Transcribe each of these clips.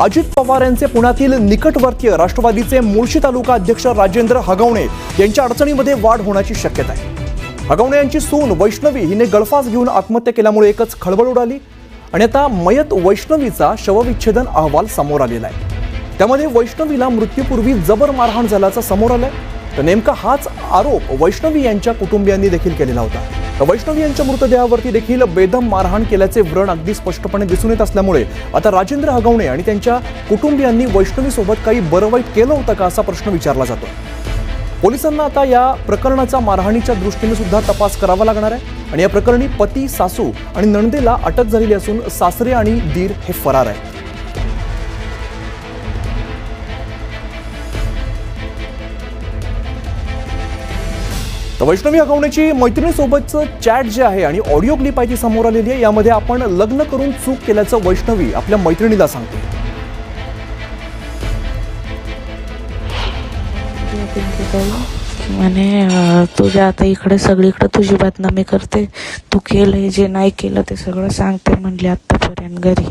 अजित पवार यांचे पुण्यातील निकटवर्तीय राष्ट्रवादीचे मुळशी तालुका अध्यक्ष राजेंद्र हगवणे यांच्या अडचणीमध्ये वाढ होण्याची शक्यता आहे. हगवणे यांची सून वैष्णवी हिने गळफास घेऊन आत्महत्या केल्यामुळे एकच खळबळ उडाली आणि आता मयत वैष्णवीचा शवविच्छेदन अहवाल समोर आलेला आहे. त्यामध्ये वैष्णवीला मृत्यूपूर्वी जबर मारहाण झाल्याचं समोर आलंय. तर नेमका हाच आरोप वैष्णवी यांच्या कुटुंबियांनी देखील केलेला होता. वैष्णवी यांच्या मृतदेहावरती देखील बेदम मारहाण केल्याचे व्रण अगदी स्पष्टपणे दिसून येत असल्यामुळे आता राजेंद्र हगवणे आणि त्यांच्या कुटुंबियांनी वैष्णवीसोबत काही बरं वाईट केलं होतं का असा प्रश्न विचारला जातो. पोलिसांना आता या प्रकरणाचा मारहाणीच्या दृष्टीने सुद्धा तपास करावा लागणार आहे आणि या प्रकरणी पती सासू आणि नणदेला अटक झालेली असून सासरे आणि दीर हे फरार आहेत. तर वैष्णवी हगवण्याची मैत्रिणीसोबतचं चॅट जे आहे आणि ऑडिओ क्लिप आहे ती समोर आलेली आहे. यामध्ये आपण लग्न करून चूक केल्याचं वैष्णवी आपल्या मैत्रिणीला सांगते. म्हणे तुझ्या आता इकडे सगळीकडे तुझी बदनामी करते. तू केलंय जे नाही केलं ते सगळं सांगते म्हणले आत्तापर्यंत घरी.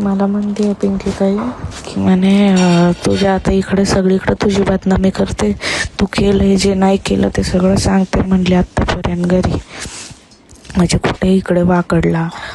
मला म्हणते आहे पिंकी ताई की म्हणे तुझ्या आता इकडे सगळीकडे तुझी बदनामी करते. तू केलंय जे नाही केलं ते सगळं सांगते म्हणले आत्तापर्यंत घरी. म्हणजे कुठे इकडे वाकडला.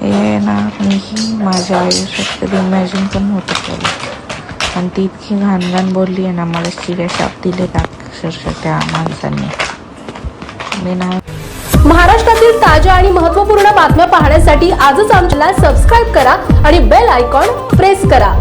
हे ना मीही माझ्या आयुष्यात कधी इमॅजिन पण नव्हतं केलं आणि ती इतकी घाण घाण बोलली आहे ना मला शिव्या शाप दिले अक्षरशः त्या माणसांनी. मी नाही महाराष्ट्रातील ताज्या आणि महत्त्वपूर्ण बातम्या पाहण्यासाठी आजच आमच्याला सबस्क्राईब करा आणि बेल आयकॉन प्रेस करा.